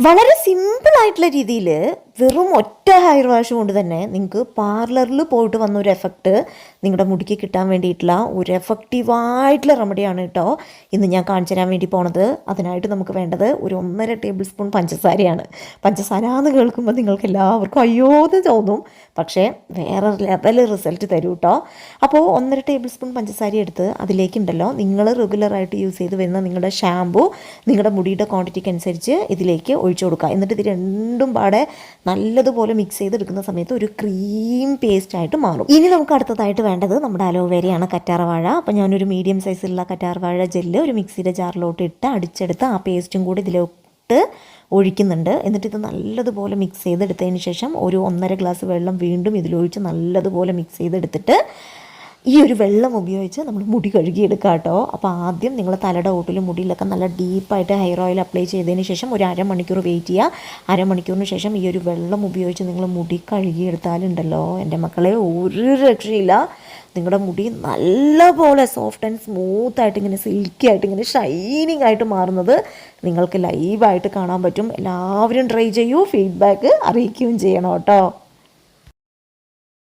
വളരെ സിമ്പിൾ ആയിട്ടുള്ള രീതിയിൽ വെറും ഒറ്റ ഹെയർ വാഷ് കൊണ്ട് തന്നെ നിങ്ങൾക്ക് പാർലറിൽ പോയിട്ട് വന്ന ഒരു എഫക്റ്റ് നിങ്ങളുടെ മുടിക്ക് കിട്ടാൻ വേണ്ടിയിട്ടുള്ള ഒരു എഫക്റ്റീവായിട്ടുള്ള റെമഡിയാണ് കേട്ടോ ഇന്ന് ഞാൻ കാണിച്ചു തരാൻ വേണ്ടി പോണത്. അതിനായിട്ട് നമുക്ക് വേണ്ടത് ഒരു ഒന്നര ടേബിൾ സ്പൂൺ പഞ്ചസാരയാണ്. പഞ്ചസാര എന്ന് കേൾക്കുമ്പോൾ നിങ്ങൾക്ക് എല്ലാവർക്കും അയ്യോ എന്ന് തോന്നും. പക്ഷേ വേറെ ലെവൽ റിസൾട്ട് തരും കേട്ടോ അപ്പോൾ ഒന്നര ടേബിൾ സ്പൂൺ പഞ്ചസാര എടുത്ത് അതിലേക്കുണ്ടല്ലോ. നിങ്ങൾ റെഗുലറായിട്ട് യൂസ് ചെയ്ത് വരുന്ന നിങ്ങളുടെ ഷാമ്പു നിങ്ങളുടെ മുടിയുടെ ക്വാണ്ടിറ്റിക്ക് അനുസരിച്ച് ഇതിലേക്ക് ഒഴിച്ചു കൊടുക്കുക. എന്നിട്ട് ഇത് രണ്ടും പാടെ നല്ലതുപോലെ മിക്സ് ചെയ്തെടുക്കുന്ന സമയത്ത് ഒരു ക്രീം പേസ്റ്റ് ആയിട്ട് മാറും. ഇനി നമുക്ക് അടുത്തതായിട്ട് വേണ്ടത് നമ്മുടെ അലോവേരയാണ് കറ്റാർവാഴ അപ്പോൾ ഞാനൊരു മീഡിയം സൈസിലുള്ള കറ്റാർവാഴ ജെല്ല് ഒരു മിക്സിയുടെ ജാറിലോട്ട് ഇട്ട് അടിച്ചെടുത്ത് ആ പേസ്റ്റും കൂടി ഇതിലോട്ട് ഒഴിക്കുന്നുണ്ട്. എന്നിട്ട് ഇത് നല്ലതുപോലെ മിക്സ് ചെയ്തെടുത്തതിന് ശേഷം ഒരു ഒന്നര ഗ്ലാസ് വെള്ളം വീണ്ടും ഇതിലൊഴിച്ച് നല്ലതുപോലെ മിക്സ് ചെയ്തെടുത്തിട്ട് ഈ ഒരു വെള്ളം ഉപയോഗിച്ച് നമ്മൾ മുടി കഴുകിയെടുക്കുക കേട്ടോ. അപ്പോൾ ആദ്യം നിങ്ങൾ തലയുടെ ഓട്ടിലും മുടിയിലൊക്കെ നല്ല ഡീപ്പായിട്ട് ഹെയർ ഓയിൽ അപ്ലൈ ചെയ്തതിന് ശേഷം ഒരു അരമണിക്കൂർ വെയിറ്റ് ചെയ്യുക. അരമണിക്കൂറിന് ശേഷം ഈ ഒരു വെള്ളം ഉപയോഗിച്ച് നിങ്ങൾ മുടി കഴുകിയെടുത്താലുണ്ടല്ലോ. എന്റെ മക്കളെ ഒരു രക്ഷയില്ല. നിങ്ങളുടെ മുടി നല്ലപോലെ സോഫ്റ്റ് ആൻഡ് സ്മൂത്ത് ആയിട്ട് ഇങ്ങനെ സിൽക്കി ആയിട്ട് ഇങ്ങനെ ഷൈനിങ് ആയിട്ട് മാറുന്നത് നിങ്ങൾക്ക് ലൈവായിട്ട് കാണാൻ പറ്റും. എല്ലാവരും ട്രൈ ചെയ്യൂ. ഫീഡ്ബാക്ക് അറിയിക്കുകയും ചെയ്യണം കേട്ടോ.